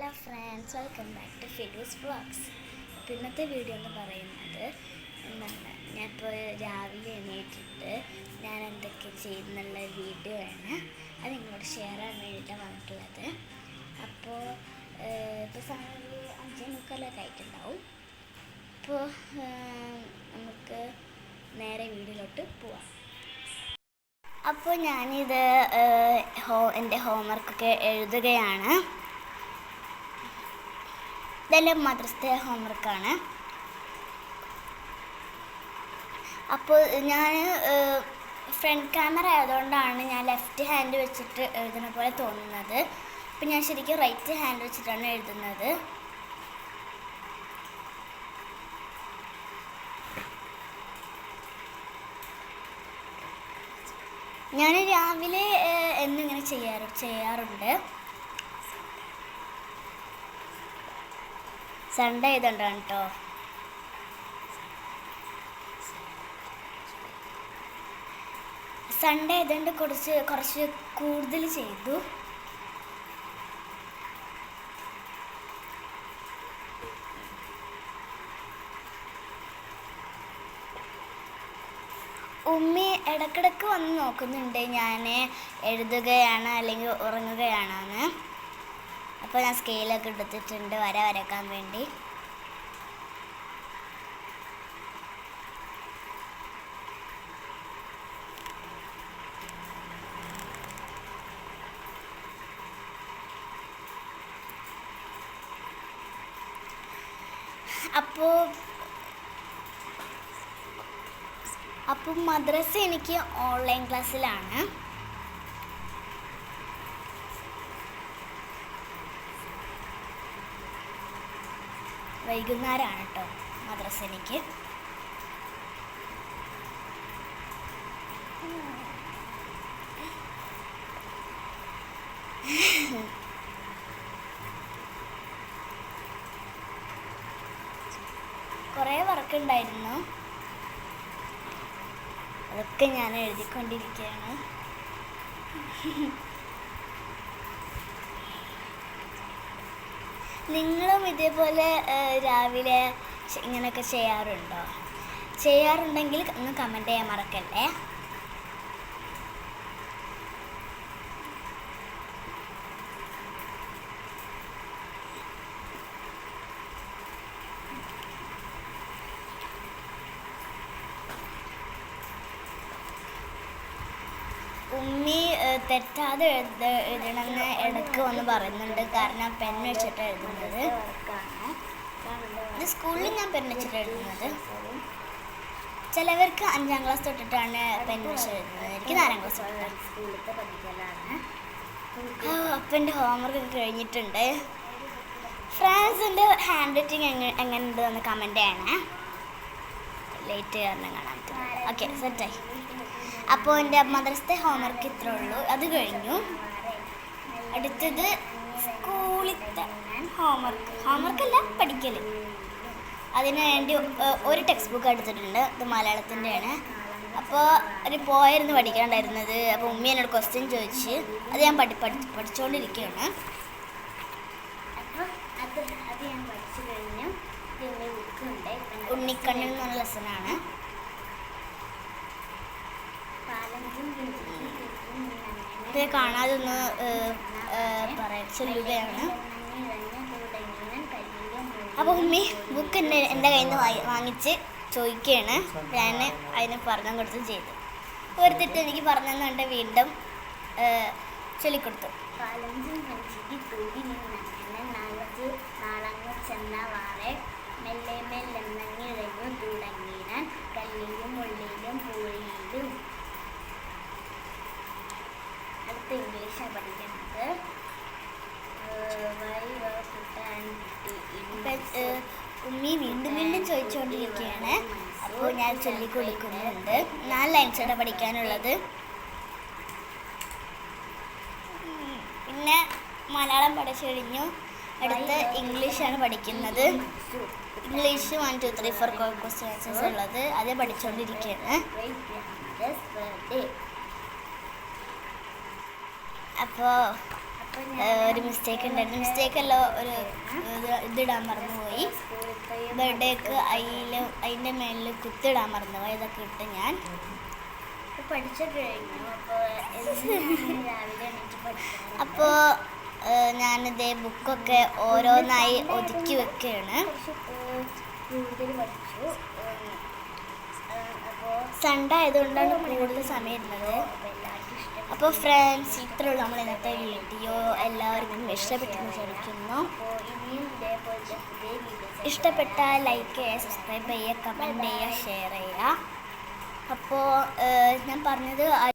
Hello friends welcome back to Philus vlogs ഇന്നത്തെ video എന്ന് പറയുന്നത് എന്താണ്? ഞാനിപ്പോൾ രാവിലെ എണീറ്റിട്ട് ഞാൻ എന്തൊക്കെ ചെയ്യുന്നുള്ള വീഡിയോ ആണ്. അത് നിങ്ങളോട് ഷെയർ ചെയ്യാൻ വേണ്ടിയിട്ടാണ് വന്നിട്ടുള്ളത്. അപ്പോൾ ഇപ്പോൾ സമയം ഒരു അഞ്ചേ മുക്കാലൊക്കെ ആയിട്ടുണ്ടാവും. അപ്പോൾ നമുക്ക് നേരെ വീഡിയോയിലോട്ട് പോവാം. അപ്പോൾ ഞാനിത് ഹോ എന്റെ ഹോംവർക്കൊക്കെ എഴുതുകയാണ്. ഇതെന്റെ മദ്രസത്തെ ഹോംവർക്കാണ് അപ്പോൾ ഞാൻ ഫ്രണ്ട് ക്യാമറ ആയതുകൊണ്ടാണ് ഞാൻ ലെഫ്റ്റ് ഹാൻഡ് വെച്ചിട്ട് എഴുതുന്ന പോലെ തോന്നുന്നത്. അപ്പം ഞാൻ ശരിക്കും റൈറ്റ് ഹാൻഡ് വെച്ചിട്ടാണ് എഴുതുന്നത്. ഞാൻ രാവിലെ എന്നിങ്ങനെ ചെയ്യാറ് ചെയ്യാറുണ്ട്. സൺഡേ ഇതുണ്ടാണ് കേട്ടോ. സൺഡേ ഇതുണ്ട് കുറച്ച് കുറച്ച് കൂടുതൽ ചെയ്തു. ഉമ്മി ഇടക്കിടക്ക് വന്ന് നോക്കുന്നുണ്ട് ഞാൻ എഴുതുകയാണ് അല്ലെങ്കിൽ ഉറങ്ങുകയാണെന്ന്. അപ്പോൾ ഞാൻ സ്കെയിലൊക്കെ എടുത്തിട്ടുണ്ട് വര വരക്കാൻ വേണ്ടി. അപ്പോൾ അപ്പം മദ്രസ എനിക്ക് ഓൺലൈൻ ക്ലാസ്സിലാണ് വൈകുന്നേരമാണ് കേട്ടോ മദ്രസനിക്ക് കുറേ വർക്ക് ഉണ്ടായിരുന്നു. അതൊക്കെ ഞാൻ എഴുതിക്കൊണ്ടിരിക്കുകയാണ്. നിങ്ങളും ഇതേപോലെ രാവിലെ ഇങ്ങനെയൊക്കെ ചെയ്യാറുണ്ടോ? ചെയ്യാറുണ്ടെങ്കിൽ ഒന്ന് കമന്റ് ചെയ്യാൻ മറക്കല്ലേ? ഉമ്മി തെറ്റാതെ എഴുത എഴുതണമെന്ന് ഇടയ്ക്ക് പറയുന്നുണ്ട്. കാരണം പെൻ വെച്ചിട്ട് എഴുതുന്നത്. സ്കൂളിൽ ഞാൻ പെൻ വെച്ചിട്ട് എഴുതുന്നത്. ചിലവർക്ക് അഞ്ചാം ക്ലാസ് തൊട്ടിട്ടാണ് പെൻ വെച്ച് എഴുതുന്നത്. എനിക്ക് നാലാം ക്ലാസ് തൊട്ടിട്ടാണ് സ്കൂളിലത്തെ പഠിക്കലാണ് അപ്പം ഹോംവർക്ക് കഴിഞ്ഞിട്ടുണ്ട് ഫ്രാൻസിന്റെ ഹാൻഡ് റൈറ്റിംഗ് എങ്ങനെ എങ്ങനെയുണ്ട് എന്ന് കമന്റ് ചെയ്യണേ. ലേറ്റ് കാരണം കാണാൻ ഓക്കെ സെറ്റായി അപ്പോൾ എന്റെ മദ്രസത്തെ ഹോംവർക്ക് ഇത്ര ഉള്ളൂ. അത് കഴിഞ്ഞു. അടുത്തത് സ്കൂളിലത്തെ ഹോംവർക്ക് ഹോംവർക്ക് അല്ല പഠിക്കൽ. അതിന് വേണ്ടി ഒരു ടെക്സ്റ്റ് ബുക്ക് എടുത്തിട്ടുണ്ട്. ഇത് മലയാളത്തിന്റെയാണ്. അപ്പോൾ ഒരു പോയായിരുന്നു പഠിക്കാണ്ടായിരുന്നത് അപ്പോൾ ഉമ്മി എന്നോട് ക്വസ്റ്റ്യൻ ചോദിച്ച് അത് ഞാൻ പഠി പഠി പഠിച്ചുകൊണ്ടിരിക്കുകയാണ് അപ്പോൾ അത് അത് ഞാൻ പഠിച്ചു കഴിഞ്ഞു. ഉണ്ണിക്കണ്ണൻ എന്നുള്ള ലെസനാണ് ഇത് കാണാതെ ഒന്ന് ഏഹ്, ഏഹ്, പറയാ. ചൊല്ലുകയാണ്. അപ്പോൾ ഉമ്മി ബുക്ക് എന്റെ എന്റെ കയ്യിൽ നിന്ന് വാങ്ങി വാങ്ങിച്ച് ചോദിക്കുകയാണ്. ഞാൻ അതിന് പറഞ്ഞു കൊടുത്തും ചെയ്തു. ഓർത്തിട്ട് എനിക്ക് പറഞ്ഞു തന്നുകൊണ്ട് വീണ്ടും ചൊല്ലിക്കൊടുത്തു. അടുത്ത ഇംഗ്ലീഷാണ് പഠിക്കുന്നത്. ഉമ്മി വീണ്ടും വീണ്ടും ചോദിച്ചുകൊണ്ടിരിക്കുകയാണ് അപ്പോൾ ഞാൻ ചൊല്ലിക്കൊടുക്കുന്നുണ്ട്. നാല് ലൈൻസാണ് പഠിക്കാനുള്ളത്. പിന്നെ മലയാളം പഠിച്ചു കഴിഞ്ഞു. അടുത്ത് ഇംഗ്ലീഷാണ് പഠിക്കുന്നത്. English one two three four questions ഉള്ളത്. അത് പഠിച്ചുകൊണ്ടിരിക്കുകയാണ് അപ്പോൾ അപ്പോൾ ഒരു മിസ്റ്റേക്ക് ഉണ്ടായിരുന്നു മിസ്റ്റേക്ക് അല്ല ഒരു ഇത് ഇതിടാൻ മറന്നുപോയി. ബർത്ത്ഡേക്ക് അതിൽ അതിന്റെ മേലിൽ കുത്തിടാൻ മറന്നുപോയി. ഇതൊക്കെ ഇട്ട് ഞാൻ അപ്പോ അപ്പോൾ ഞാനിതേ ബുക്കൊക്കെ ഓരോന്നായി ഒതുക്കി വെക്കുകയാണ് സൺഡേ ആയതുകൊണ്ടാണ് കൂടുതൽ സമയം ഇരുന്നത് അപ്പോൾ ഫ്രണ്ട്സ് ഇത്രയുള്ള നമ്മൾ ഇന്നത്തെ വീഡിയോ എല്ലാവർക്കും ഇഷ്ടപ്പെട്ടെന്ന് വിചാരിക്കുന്നു. ഇഷ്ടപ്പെട്ട ലൈക്ക് ചെയ്യുക സബ്സ്ക്രൈബ് ചെയ്യുക കമന്റ് ചെയ്യുക ഷെയർ ചെയ്യുക. അപ്പോൾ ഞാൻ പറഞ്ഞത്